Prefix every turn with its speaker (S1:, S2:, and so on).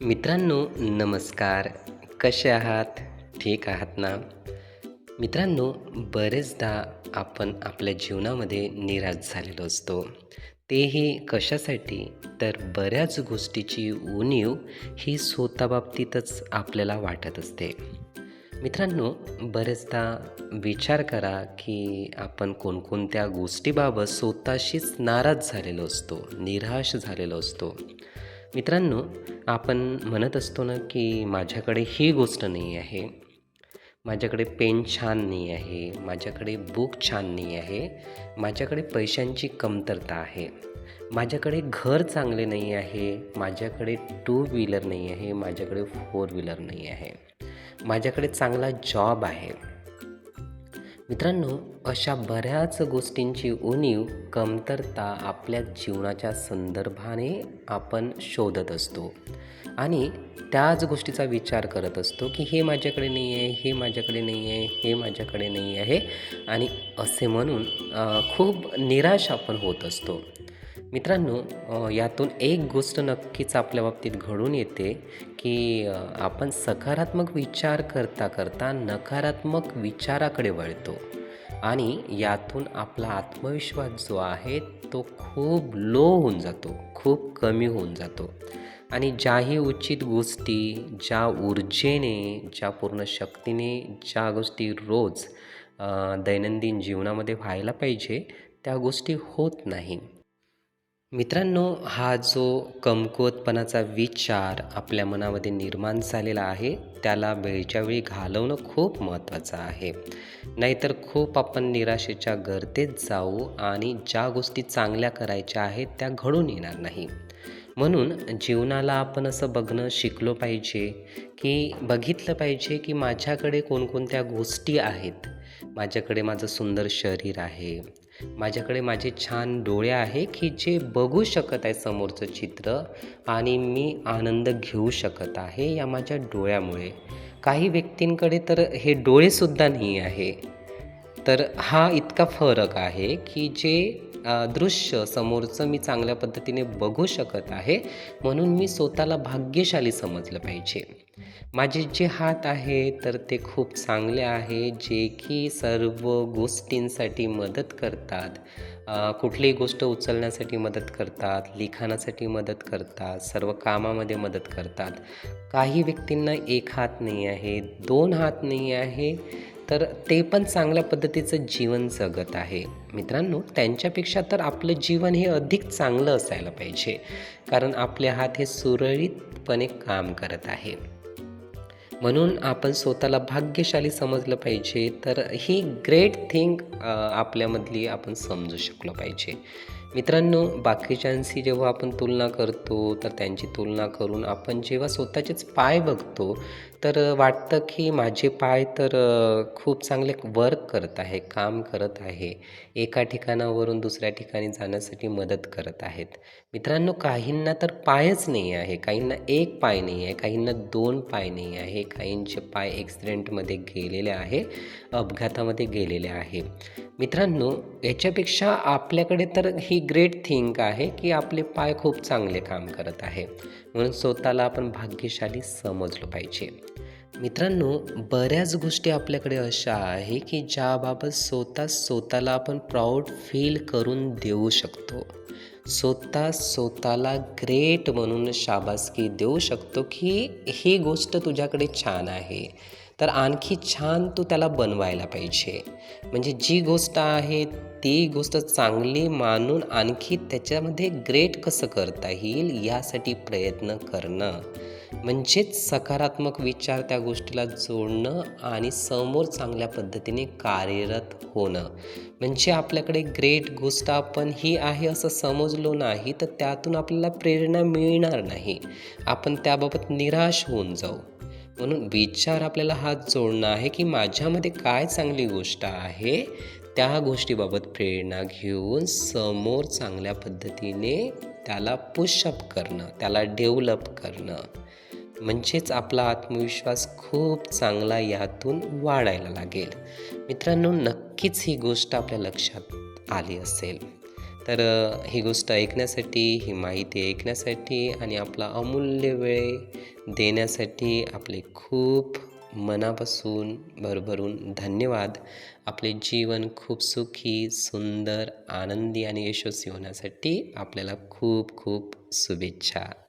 S1: मित्रांनो नमस्कार. कसे आहात? ठीक आहात ना? मित्रांनो बरेचदा आपण आपल्या जीवनामध्ये निराश झालेलो असतो. तेही कशासाठी? तर बऱ्याच गोष्टीची उणीव ही स्वतःबाबतीतच आपल्याला वाटत असते. मित्रांनो बरेचदा विचार करा की आपण कोणकोणत्या गोष्टीबाबत स्वतःशीच नाराज झालेलो असतो निराश झालेलो असतो. मित्रांनो आपण म्हणत असतो ना की माझ्याकडे ही गोष्ट नाही आहे माझ्याकडे पेन छान नाही आहे माझ्याकडे बुक छान नाही आहे माझ्याकडे पैशांची कमतरता आहे माझ्याकडे घर चांगले नाही आहे माझ्याकडे टू व्हीलर नाही आहे माझ्याकडे फोर व्हीलर नाही आहे माझ्याकडे चांगला जॉब आहे. मित्रांनो अशा बऱ्याच गोष्टींची उणीव कमतरता आपल्या जीवनाच्या संदर्भाने आपण शोधत असतो. आणि त्याच गोष्टीचा विचार करत असतो की हे माझ्याकडे नाही आहे हे माझ्याकडे नाही आहे हे माझ्याकडे नाही आहे आणि असे म्हणून खूप निराश आपण होत असतो. मित्रांनो यातून एक गोष्ट नक्कीच आपल्या बाबतीत घडून येते की आपण सकारात्मक विचार करता करता नकारात्मक विचाराकडे वळतो. आणि यातून आपला आत्मविश्वास जो आहे तो खूप लो होऊन जातो खूप कमी होऊन जातो. आणि ज्याही उचित गोष्टी ज्या ऊर्जेने ज्या पूर्ण शक्तीने ज्या गोष्टी रोज दैनंदिन जीवनामध्ये व्हायला पाहिजे त्या गोष्टी होत नाही. मित्रांनो हा जो कमकुवतपणाचा विचार आपल्या मनामध्ये निर्माण झालेला आहे त्याला वेळच्या वेळी घालवणं खूप महत्त्वाचं आहे. नाहीतर खूप आपण निराशेच्या गर्तेत जाऊ आणि ज्या गोष्टी चांगल्या करायच्या आहेत त्या घडून येणार नाही. म्हणून जीवनाला आपण असं बघणं शिकलो पाहिजे की बघितलं पाहिजे की माझ्याकडे कोणकोणत्या गोष्टी आहेत. माझ्याकडे माझं सुंदर शरीर आहे. माझ्याकडे माझे छान डोळे आहे की जे बघू शकत आहे समोरचं चित्र आणि मी आनंद घेऊ शकत आहे या माझ्या डोळ्यामुळे. काही व्यक्तींकडे तर हे डोळेसुद्धा नाही आहे. तर हा इतका फरक आहे की जे दृश्य समोरचं मी चांगल्या पद्धतीने बघू शकत आहे म्हणून मी स्वतःला भाग्यशाली समजलं पाहिजे. माझे जे हात आहे तर ते खूप चांगले आहे जे की सर्व गोष्टींसाठी मदत करतात. कुठलीही गोष्ट उचलण्यासाठी मदत करतात लिखाणासाठी मदत करतात सर्व कामामध्ये मदत करतात. काही व्यक्तींना एक हात नाही आहे दोन हात नाही आहे तर ते पण चांगल्या पद्धतीचं जीवन जगत आहे. मित्रांनो त्यांच्यापेक्षा तर आपलं जीवन हे अधिक चांगलं असायला पाहिजे कारण आपले हात हे सुरळीतपणे काम करत आहे. म्हणून आपण स्वतःला भाग्यशाली समजलं पाहिजे तर ही ग्रेट थिंग आपल्यामधली आपण समजू शकलो पाहिजे. मित्रांनो बाकीच्यांशी जेव्हा आपण तुलना करतो तर त्यांची तुलना करून आपण जेव्हा स्वतःचेच पाय बघतो तर वाटतं की माझे पाय तर खूप चांगले वर्क करत आहे काम करत आहे. एका ठिकाणावरून दुसऱ्या ठिकाणी जाण्यासाठी मदत करत आहेत. मित्रांनो काहींना तर पायच नाही आहे काहींना एक पाय नाही आहे काहींना दोन पाय नाही आहे काहींचे पाय ॲक्सिडेंटमध्ये गेलेले आहे अपघातामध्ये गेलेले आहे. मित्रांनो याच्यापेक्षा आपल्याकडे तर ही ग्रेट थिंक आहे की आपले पाय खूप चांगले काम करत आहे. म्हणून स्वतःला आपण भाग्यशाली समजलो पाहिजे. मित्रांनो बऱ्याच गोष्टी आपल्याकडे अशा आहे की ज्याबाबत स्वतः स्वतःला आपण प्राऊड फील करून देऊ शकतो. स्वतः स्वतःला ग्रेट म्हणून शाबासकी देऊ शकतो की ही गोष्ट तुझ्याकडे छान आहे. तर आणखी छान तू त्याला बनवायला पाहिजे. म्हणजे जी गोष्ट आहे ती गोष्ट चांगली मानून आणखी त्याच्यामध्ये ग्रेट कसं करता येईल यासाठी प्रयत्न करणं. म्हणजेच सकारात्मक विचार त्या गोष्टीला जोडणं आणि समोर चांगल्या पद्धतीने कार्यरत होणं. म्हणजे आपल्याकडे ग्रेट गोष्ट आपण ही आहे असं समजलो नाही तर त्यातून आपल्याला प्रेरणा मिळणार नाही. आपण त्याबाबत निराश होऊन जाऊ. म्हणून विचार आपल्याला हात जोडणं आहे की माझ्यामध्ये काय चांगली गोष्ट आहे? त्या गोष्टीबाबत प्रेरणा घेऊन समोर चांगल्या पद्धतीने त्याला पुशअप करणं त्याला डेव्हलप करणं. म्हणजेच आपला आत्मविश्वास खूप चांगला यातून वाढायला लागेल. मित्रांनो नक्कीच ही गोष्ट आपल्या लक्षात आली असेल. तर ही गोष्ट ऐकण्यासाठी ही माहिती ऐकण्यासाठी आणि आपला अमूल्य वेळ देण्यासाठी आपले खूप मनापासून भरभरून धन्यवाद. आपले जीवन खूप सुखी सुंदर आनंदी आणि यशस्वी होण्यासाठी आपल्याला खूप खूप शुभेच्छा.